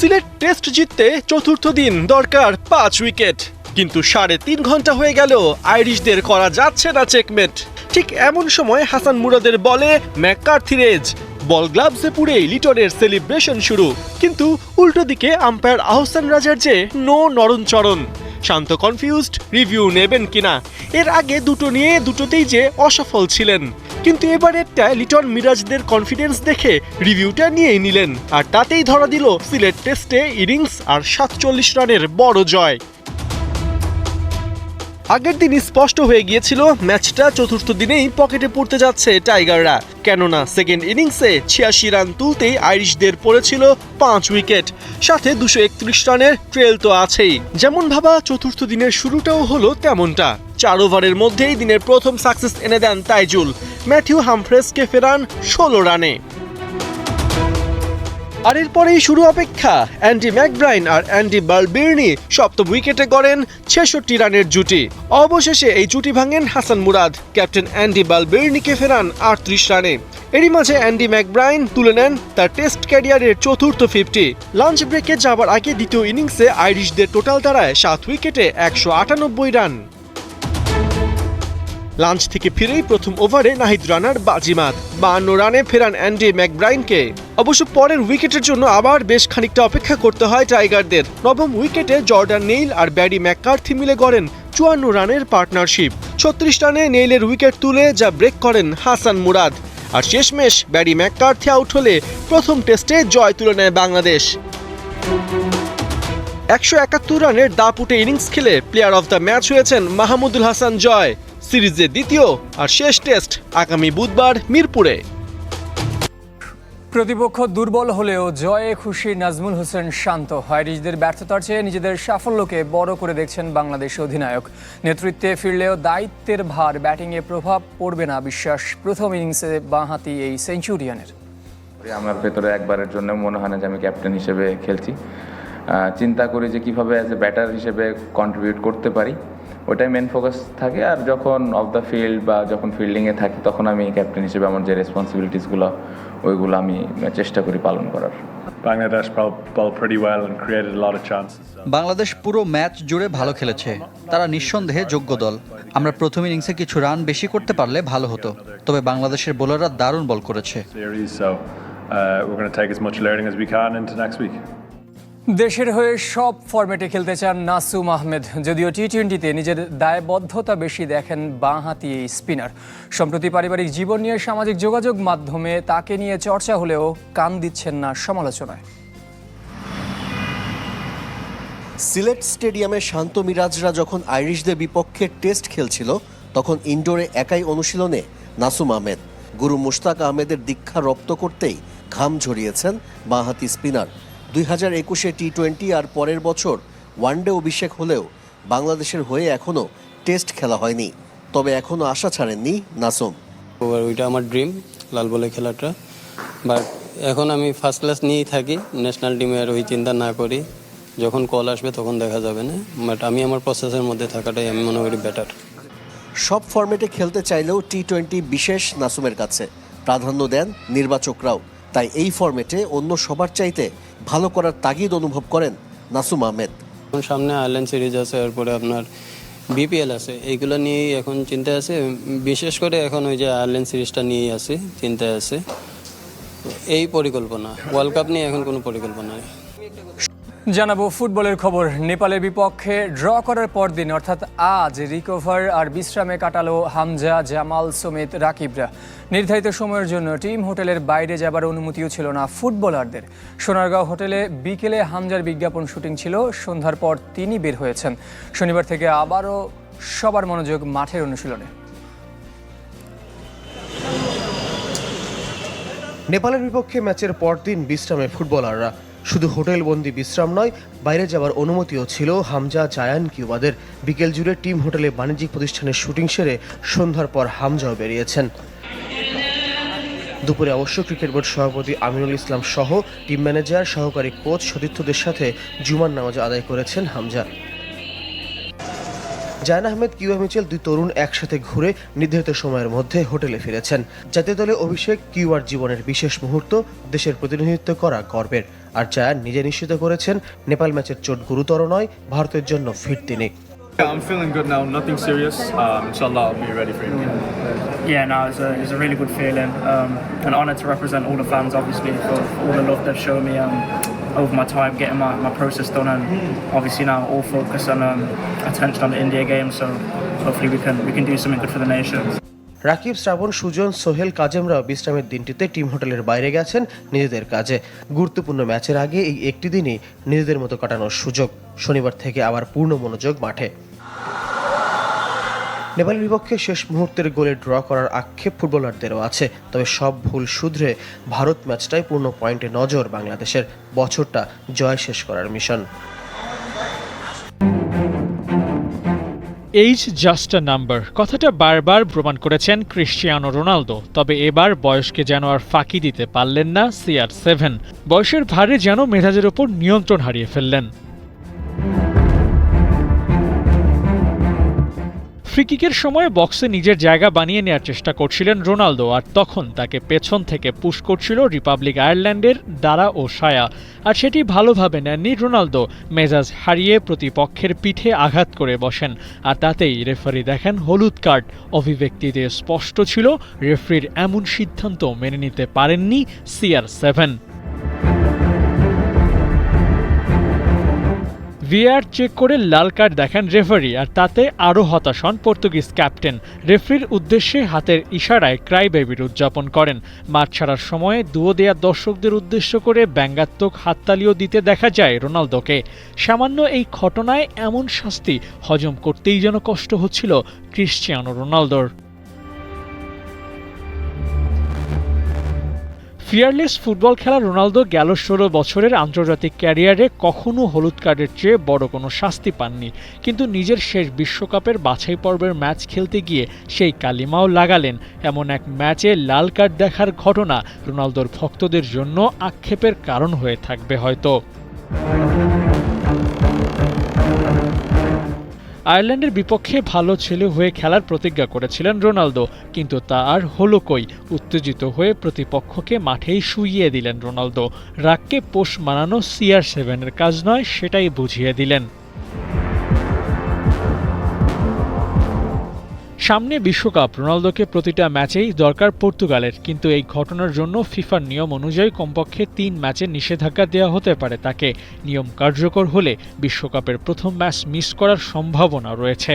Sylhet test জিততে চতুর্থ দিন দরকার পাঁচ উইকেট। কিন্তু সাড়ে তিন ঘণ্টা হয়ে গেল আইরিশদের করা যাচ্ছে না চেকমেট। ঠিক এমন সময় হাসান মুরাদের বলে ম্যাককার্থির এজ বল গ্লাভসে পুড়েই লিটনের সেলিব্রেশন শুরু। কিন্তু উল্টো দিকে আম্পায়ার আহসান রাজার যে নো নরণচরণ। শান্ত কনফিউজড, রিভিউ নেবেন কিনা? এর আগে দুটো নিয়ে দুটোতেই যে অসফল ছিলেন। কিন্তু এবারেরটা লিটন মিরাজদের কনফিডেন্স দেখে রিভিউটা নিয়েই নিলেন। আর তাতেই ধরা দিল সিলেট টেস্টে ইনিংস আর সাতচল্লিশ রানের বড় জয়। আগের দিনই স্পষ্ট হয়ে গিয়েছিল ম্যাচটা চতুর্থ দিনেই পকেটে পড়তে যাচ্ছে টাইগাররা কেননা সেকেন্ড ইনিংসে ছিয়াশি রান তুলতেই আইরিশদের পড়েছিল পাঁচ উইকেট সাথে দুশো একত্রিশ রানের ট্রেল তো আছেই। যেমন ভাবা চতুর্থ দিনের শুরুটাও হলো তেমনটা। চার ওভারের মধ্যেই দিনের প্রথম সাকসেস এনে দেন তাইজুল। ম্যাথিউ হামফ্রেসকে ফেরান ষোলো রানে। আর এরপরেই শুরু অপেক্ষা। অ্যান্ডি ম্যাকব্রাইন আর অ্যান্ডি বালবির্নি সপ্তম উইকেটে গড়েন ছেষট্টি রানের জুটি। অবশেষে এই জুটি ভাঙেন হাসান মুরাদ। ক্যাপ্টেন অ্যান্ডি বালবির্নিকে ফেরান আটত্রিশ রানে। এরই মাঝে অ্যান্ডি ম্যাকব্রাইন তুলে নেন তার টেস্ট ক্যারিয়ারের চতুর্থ ফিফটি। লাঞ্চ ব্রেকে যাবার আগে দ্বিতীয় ইনিংসে আইরিশদের টোটাল দাঁড়ায় সাত উইকেটে একশো আটানব্বই রান। লাঞ্চ থেকে ফিরেই প্রথম ওভারে নাহিদ রানার বাজিমাত। বাহান্ন রানে ফেরান অ্যান্ডি ম্যাকব্রাইনকে। অবশ্য পরের উইকেটের জন্য আবার বেশ খানিকটা অপেক্ষা করতে হয় টাইগারদের। নবম উইকেটে জর্ডান নেইল আর ব্যারি ম্যাককার্থি মিলে গড়েন চুয়ান্ন রানের পার্টনারশিপ। ছত্রিশ রানে নেইলের উইকেট তুলে যা ব্রেক করেন হাসান মুরাদ। আর শেষমেশ ব্যাডি ম্যাককার্থি আউট হলে প্রথম টেস্টে জয় তুলে নেয় বাংলাদেশ। একশো একাত্তর রানের দাপুটে ইনিংস খেলে প্লেয়ার অফ দ্য ম্যাচ হয়েছেন মাহমুদুল হাসান জয়। সিরিজের দ্বিতীয় আর শেষ টেস্ট আগামী বুধবার মিরপুরে। প্রতিপক্ষ দুর্বল হলেও জয়ে খুশি নাজমুল হোসেন শান্ত। হাইরিজদের ব্যর্থতার চেয়ে নিজেদের সাফল্যকে বড় করে দেখছেন বাংলাদেশ অধিনায়ক। নেতৃত্বে ফিরলেও দায়িত্বের ভার ব্যাটিংয়ে প্রভাব পড়বে না বিশ্বাস। প্রথম ইনিংসে বাঁহাতি এই সেঞ্চুরিয়ানের। আমার ভেতরে একবারের জন্য মনে হয় না যে আমি ক্যাপ্টেন হিসেবে খেলছি। চিন্তা করি যে কীভাবে অ্যাজ এ ব্যাটার হিসেবে কন্ট্রিবিউট করতে পারি। ওটাই মেন ফোকাস থাকে আর যখন অফ দ্য ফিল্ড বা যখন ফিল্ডিংয়ে থাকি তখন আমি ক্যাপ্টেন হিসেবে আমার যে রেসপন্সিবিলিটিসগুলো ওইগুলো আমি চেষ্টা করি পালন করার. বাংলাদেশ পুরো ম্যাচ জুড়ে ভালো খেলেছে। তারা নিঃসন্দেহে যোগ্য দল। আমরা প্রথম ইনিংসে কিছু রান বেশি করতে পারলে ভালো হতো। তবে বাংলাদেশের বোলাররা দারুণ বল করেছে। দেশের হয়ে সব ফরম্যাটে খেলতে চান নাসুম আহমেদ। যদিও টি টোয়েন্টিতে নিজের দায়বদ্ধতা বেশি দেখেন বাঁহাতি এই স্পিনার সম্প্রতি পারিবারিক জীবন নিয়ে সামাজিক যোগাযোগ মাধ্যমে তাকে নিয়ে চর্চা হলেও কান দিচ্ছেন না সমালোচনায়। সিলেট স্টেডিয়ামে শান্ত মিরাজরা যখন আইরিশদের বিপক্ষে টেস্ট খেলছিল, তখন ইনডোরে একাই অনুশীলনে নাসুম আহমেদ। গুরু মুশতাক আহমেদের দীক্ষা রপ্ত করতেই ঘাম ঝরিয়েছেন বাঁহাতি স্পিনার দুই হাজার একুশে টি টোয়েন্টি আর পরের বছর ওয়ানডে অভিষেক হলেও বাংলাদেশের হয়ে এখনও টেস্ট খেলা হয়নি। তবে এখনও আশা ছাড়েননি নাসুম। ওইটা আমার ড্রিম লাল বলে খেলাটা। বাট এখন আমি ফার্স্ট ক্লাস নিয়েই থাকি ন্যাশনাল টিমে আর ওই চিন্তা না করি। যখন কল আসবে তখন দেখা যাবে না। বাট আমি আমার প্রসেসের মধ্যে থাকাটাই আমি মনে করি বেটার সব ফরম্যাটে খেলতে চাইলেও টি টোয়েন্টি বিশেষ নাসুমের কাছে। প্রাধান্য দেন নির্বাচকরাও। তাই এই ফরম্যাটে অন্য সবার চাইতে ভালো করার তাগিদ অনুভব করেন নাসুম আহমেদ। সামনে আয়ারল্যান্ড সিরিজ আছে, এরপরে আপনার বিপিএল আছে, এইগুলো নিয়েই এখন চিন্তা আছে। বিশেষ করে এখন ওই যে আয়ারল্যান্ড সিরিজটা নিয়েই আছে চিন্তা আছে। এই পরিকল্পনা ওয়ার্ল্ড কাপ নিয়ে এখন কোনো পরিকল্পনা নেই। জানাব ফুটবলের খবর। নেপালের বিপক্ষে ড্র করার পরদিন, অর্থাৎ আজ, রিকভার আর বিশ্রামে কাটালো হামজা জামাল সমেত রাকিবরা। নির্ধারিত সময়ের জন্য টিম হোটেলের বাইরে যাবার অনুমতিও ছিল না ফুটবলারদের। সোনারগাঁও হোটেলে বিকেলে হামজার বিজ্ঞাপন শুটিং ছিল, সন্ধ্যার পর তিনি বের হয়েছেন। শনিবার থেকে আবারও সবার মনোযোগ মাঠের অনুশীলনে। নেপালের বিপক্ষে ম্যাচের পরদিন বিশ্রামে ফুটবলাররা শুধু হোটেলবন্দি বিশ্রাম নয়, বাইরে যাওয়ার অনুমতিও ছিল হামজা জায়ান কিউবাদের। বিকেল জুড়ে টিম হোটেলে বাণিজ্যিক প্রতিষ্ঠানের শুটিং সেরে সন্ধ্যার পর হামজাও বেরিয়েছেন। দুপুরে অবশ্য ক্রিকেট বোর্ড সভাপতি আমিনুল ইসলাম সহ টিম ম্যানেজার, সহকারী কোচ সতীর্থদের সাথে জুমার নামাজ আদায় করেছেন হামজা। জায়ন আহমেদ কিউবা মিচেল দুই তরুণ একসাথে ঘুরে নির্ধারিত সময়ের মধ্যে হোটেলে ফিরেছেন জাতীয় দলে অভিষেক কিউবার জীবনের বিশেষ মুহূর্ত দেশের প্রতিনিধিত্ব করা গর্বের আর জায়ান নিজে নিশ্চিত করেছেন নেপাল ম্যাচের চোট গুরুতর নয় ভারতের জন্য ফিট তিনি Yeah, I'm feeling good now. Nothing serious. Um, inshallah, I'll be ready for India. Yeah, no, it's a, it's a really good feeling. Um, an honour to represent all the fans, obviously, for all the love they've shown me um, over my time getting my, my process done. And obviously now all focus and um, attention on the India game. So hopefully we can we can do something good for the nation. Rakib শ্রাবণ সুজন সোহেল কাজেমরাও বিশ্রামের দিনটিতে team হোটেলের বাইরে গেছেন নিজেদের কাজে গুরুত্বপূর্ণ ম্যাচের আগে এই একটি দিনই নিজেদের মতো কাটানোর সুযোগ শনিবার থেকে আবার পূর্ণ মনোযোগ মাঠে নেপালের বিপক্ষে শেষ মুহূর্তের গোলে ড্র করার আক্ষেপ ফুটবলারদেরও আছে। তবে সব ভুল শুধরে ভারত ম্যাচটাই পূর্ণ পয়েন্টে নজর বাংলাদেশের। বছরটা জয় শেষ করার mission. Age just a number কথাটা বারবার প্রমাণ করেছেন ক্রিশ্চিয়ানো রোনালদো। তবে এবার বয়সকে যেন আর ফাঁকি দিতে পারলেন না সিআর সেভেন। বয়সের ভারে যেন মেধাজের ওপর নিয়ন্ত্রণ হারিয়ে ফেললেন। ফ্রিকিকের সময় বক্সে নিজের জায়গা বানিয়ে নেওয়ার চেষ্টা করছিলেন রোনালদো, আর তখন তাকে পেছন থেকে পুশ করছিল রিপাবলিক আয়ারল্যান্ডের দ্বারা ও সায়া, আর সেটি ভালোভাবে নেননি রোনালদো। মেজাজ হারিয়ে প্রতিপক্ষের পিঠে আঘাত করে বসেন, আর তাতেই রেফারি দেখেন হলুদ কার্ড। অভিব্যক্তিতে স্পষ্ট ছিল, রেফারির এমন সিদ্ধান্ত মেনে নিতে পারেননি সিআর সেভেন। ভিআর চেক করে লাল কার্ড দেখেন রেফারি আর তাতে আরও হতাশ হন পর্তুগিজ ক্যাপ্টেন রেফারির উদ্দেশ্যে হাতের ইশারায় ক্রাই বেবির উদযাপন করেন। মাঠ ছাড়ার সময়ে দুও দেয়া দর্শকদের উদ্দেশ্য করে ব্যঙ্গাত্মক হাততালিও দিতে দেখা যায় রোনালদোকে। সামান্য এই ঘটনায় এমন শাস্তি হজম করতেই যেন কষ্ট হচ্ছিল ক্রিশ্চিয়ানো রোনালদোর। ফিয়ারলেস ফুটবল খেলা রোনালদো গেল ষোলো বছরের আন্তর্জাতিক ক্যারিয়ারে কখনো হলুদ কার্ডের চেয়ে বড় কোনো শাস্তি পাননি। কিন্তু নিজের শেষ বিশ্বকাপের বাছাই পর্বের ম্যাচ খেলতে গিয়ে সেই কালিমাও লাগালেন। এমন এক ম্যাচে লাল কার্ড দেখার ঘটনা রোনালদোর ভক্তদের জন্য আক্ষেপের কারণ হয়ে থাকবে হয়তো। আয়ারল্যান্ডের বিপক্ষে ভালো ছেলে হয়ে খেলার প্রতিজ্ঞা করেছিলেন রোনালদো, কিন্তু তা আর হলো কই? উত্তেজিত হয়ে প্রতিপক্ষকে মাঠেই শুইয়ে দিলেন রোনালদো। রাগকে পোষ মানানো সিআর সেভেনের কাজ নয়, সেটাই বুঝিয়ে দিলেন। সামনে বিশ্বকাপ, রোনালদোকে প্রতিটা ম্যাচেই দরকার পর্তুগালের। কিন্তু এই ঘটনার জন্য ফিফার নিয়ম অনুযায়ী কমপক্ষে তিন ম্যাচে নিষেধাজ্ঞা দেওয়া হতে পারে। তাকে নিয়ম কার্যকর হলে বিশ্বকাপের প্রথম ম্যাচ মিস করার সম্ভাবনা রয়েছে।